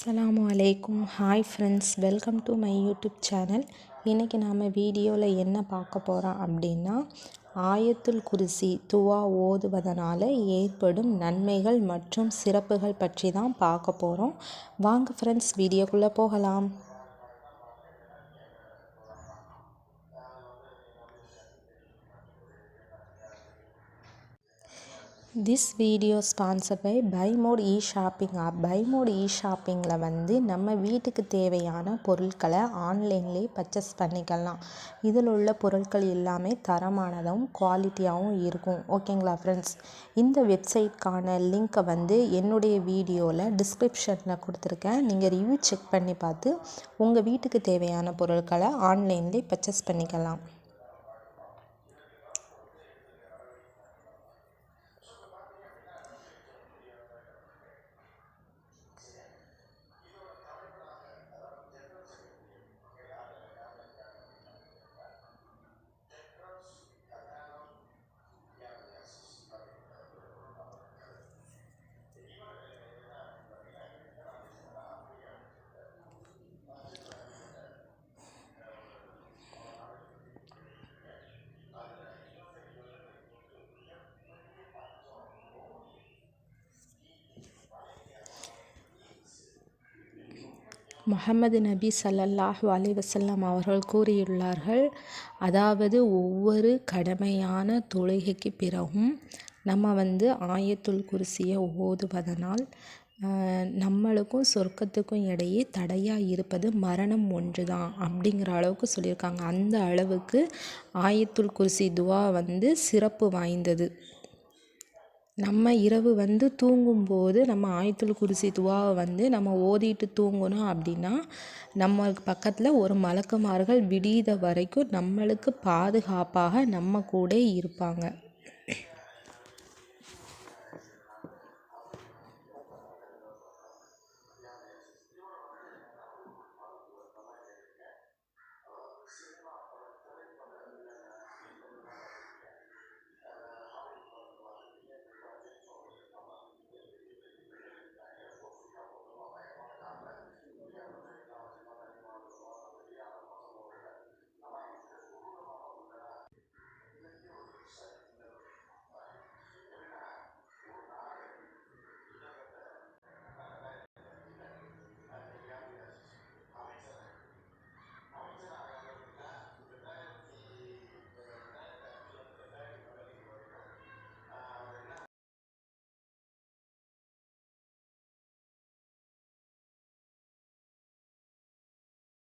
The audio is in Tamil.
அஸ்லாம் அலைக்கும். Hi friends welcome to my YouTube channel இன்றைக்கி நாம் வீடியோவில் என்ன பார்க்க போகிறோம் அப்படின்னா ஆயத்துல் குருசி துவா ஓதுவதனால் ஏற்படும் நன்மைகள் மற்றும் சிறப்புகள் பற்றி தான் பார்க்க போகிறோம் வாங்க ஃப்ரெண்ட்ஸ் வீடியோக்குள்ளே போகலாம். This video sponsor by by mod e shopping app by mod e ஷாப்பிங்கில் வந்து நம்ம வீட்டுக்கு தேவையான பொருட்களை ஆன்லைன்லேயே பர்ச்சேஸ் பண்ணிக்கலாம். இதில் உள்ள பொருட்கள் எல்லாமே தரமானதும் குவாலிட்டியாகவும் இருக்கும். ஓகேங்களா ஃப்ரெண்ட்ஸ் இந்த வெப்சைட்கான லிங்க்கை வந்து என்னுடைய வீடியோவில் டிஸ்கிரிப்ஷனில் கொடுத்துருக்கேன். நீங்கள் ரிவ்யூ செக் பண்ணி பார்த்து உங்கள் வீட்டுக்கு தேவையான பொருட்களை ஆன்லைன்லேயே பர்ச்சேஸ் பண்ணிக்கலாம். முகமது நபி சல்லல்லாஹ் அலைஹி அவர்கள் கூறியுள்ளார்கள் அதாவது ஒவ்வொரு கடமையான தொழுகைக்கு பிறகும் நம்ம வந்து ஆயத்துல் குருசியை ஓதுவதனால் நம்மளுக்கும் சொர்க்கத்துக்கும் இடையே தடையாக இருப்பது மரணம் ஒன்று தான் அப்படிங்கிற அளவுக்கு சொல்லியிருக்காங்க. அந்த அளவுக்கு ஆயத்துல் குருசி துவா வந்து சிறப்பு வாய்ந்தது. நம்ம இரவு வந்து தூங்கும்போது நம்ம ஆயத்துல் குருசி துவாவை வந்து நம்ம ஓதிட்டு தூங்கணும் அப்படின்னா நம்மளுக்கு பக்கத்தில் ஒரு மலக்குமார்கள் விடியத வரைக்கும் நம்மளுக்கு பாதுகாப்பாக நம்ம கூட இருப்பாங்க.